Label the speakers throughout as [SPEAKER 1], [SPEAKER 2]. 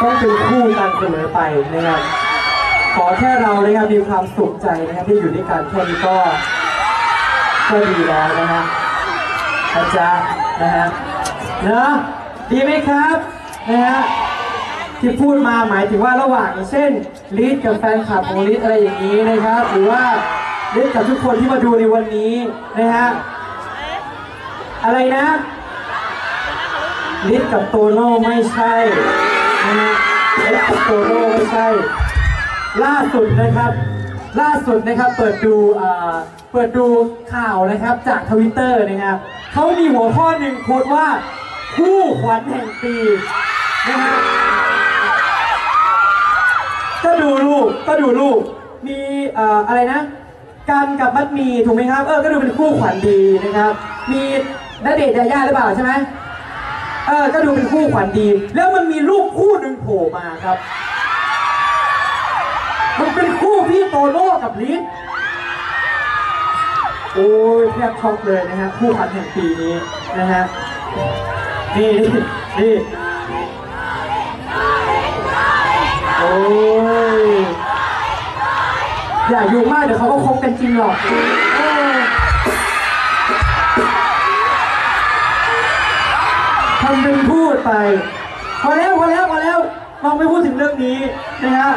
[SPEAKER 1] ต้องเป็นคู่กันเสมอไปนะครับขอแค่เรานะครับมีความสุขใจนะครับที่อยู่ด้วยกันแค่นี้ก็ก็ดีแล้วนะฮะอาจารย์นะฮะเนอะดีไหมครับนะฮะที่พูดมาหมายถึงว่าระหว่างเช่นลิศกับแฟนคลับของลิศอะไรอย่างนี้นะครับ หรือว่าลิศกับทุกคนที่มาดูในวันนี้นะฮะอะไรนะลิศกับโตโน่ไม่ใช่ นะฮะลิศกับโตโน่ไม่ใช่ ล่าสุดนะครับ ล่าสุดนะครับเปิดดูเอ่อเปิดดูข่าวนะครับจากทวิตเตอร์นะครับเขามีหัวข้อหนึ่งโค้ดว่า คู่ขวัญแห่งปีนะฮะก็ดูรูปก็ดูรูปมีเอ่ออะไรนะกันกับมัดมีถูกไหมครับ เออ ก็ดูเป็นคู่ขวัญดีนะครับ มีณเดชน์ยาย่าหรือเปล่าใช่ไหม เออก็ดูเป็นคู่ขวัญดี แล้วมันมีรูปคู่หนึ่งโผล่มาครับ มันเป็นคู่พี่โตโน่กับลิศโอ้ยแทบช็อกเลยนะฮะคู่ขวัญแห่งปีนี้นะฮะนี่นี่นี่โอ้ยอย่าอยุ่มากเดี๋ยวเขาก็คบกันจริงหรอก ไปพอแล้วพอแล้วพอแล้วลองไม่พูดถึงเรื่องนี้นะฮะ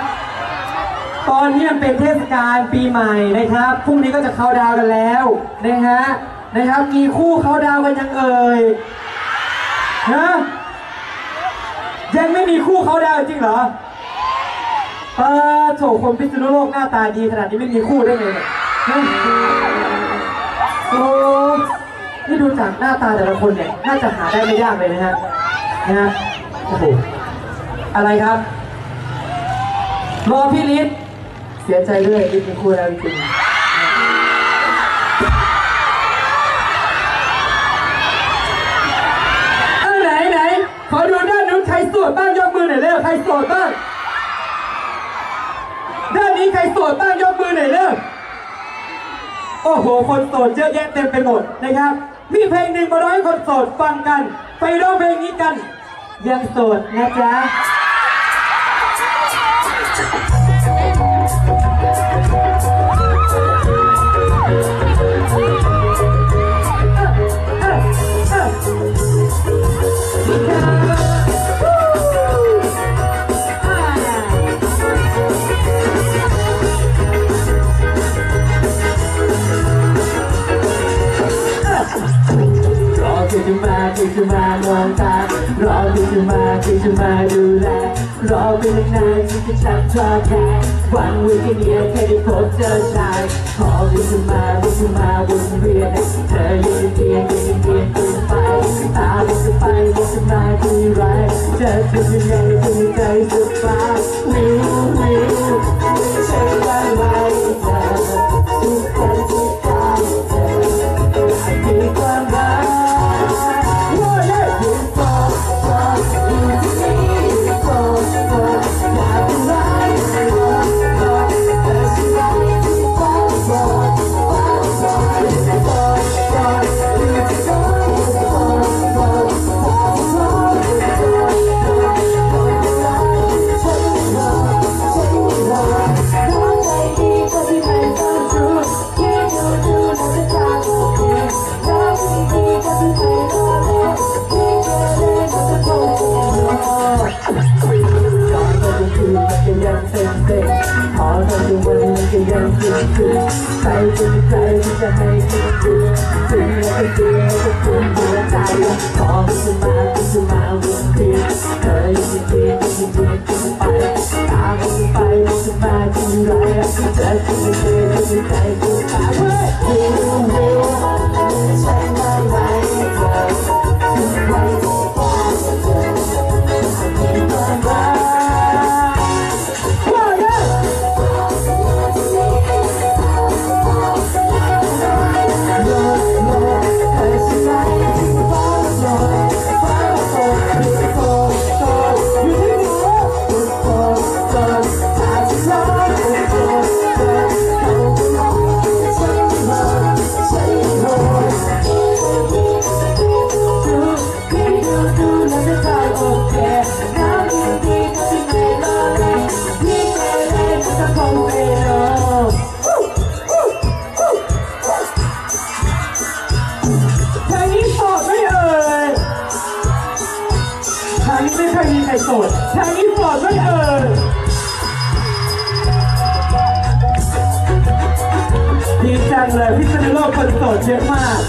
[SPEAKER 1] ตอนนี้มันเป็นเทศกาลปีใหม่นะครับพรุ่งนี้ก็จะเข้าดาวกันแล้วนะฮะนะครับมีคู่เข้าดาวกันยังเอ่ยฮะยังไม่มีคู่เข้าดาวจริงเหรอเออโถคนพิษณุโลกหน้าตาดีขนาดนี้ไม่มีคู่ได้ไงนี่ยฮะโอ้นี่ดูจากหน้าตาแต่ละคนเนี่ยน่าจะหาได้ไม่ยากเลยนะฮะ นะฮะโอ้โหอะไรครับ รอพี่ลิศเสียใจด้วยลิศเป็นคู่แล้วจริงอ้าไหนไหนขอดูด้านนู้นใครโสดบ้างยกมือหน่อยเร็วใครโสดบ้างด้านนี้ใครโสดบ้างยกมือหน่อยเร็วโอ้โห คนโสดเยอะแยะเต็มไปหมดนะครับ มีเพลงหนึ่งมาร้อยคนโสดฟังกัน ไปร้องเพลงนี้กัน ยังโสดนะจ๊ะ ที่จะมาดูแลรอไปนานๆที่จะชักชอบแค่หวังไว้แค่เนี้ยแค่ได้พบเจอชายขอคือจะมาคือจะมาวนเวียนเธออยู่ในเตียงอยู่ในเตียงคุณไปตามันไปมันจะมาที่ไรเจอเธอยังไงจะมีใจสุดฟ้าวิววิว เต็มเต็มพอตอนกลางวันมันก็ยังคืนคืนใครจะมีใครที่จะให้คืนคืนถึงแล้วก็ถึงแล้วก็ถึงหัวใจขอมันจะมามันจะมาวนเวียนเธอยังไม่เพียงยังไม่เพียงจะไปตามมันจะไปมันจะมาที่ไรเธอจะไม่เคยจะไม่ใจกูไป
[SPEAKER 2] เอ่ยดีจังเลยพิษณุโลกคนโสดเยอะมาก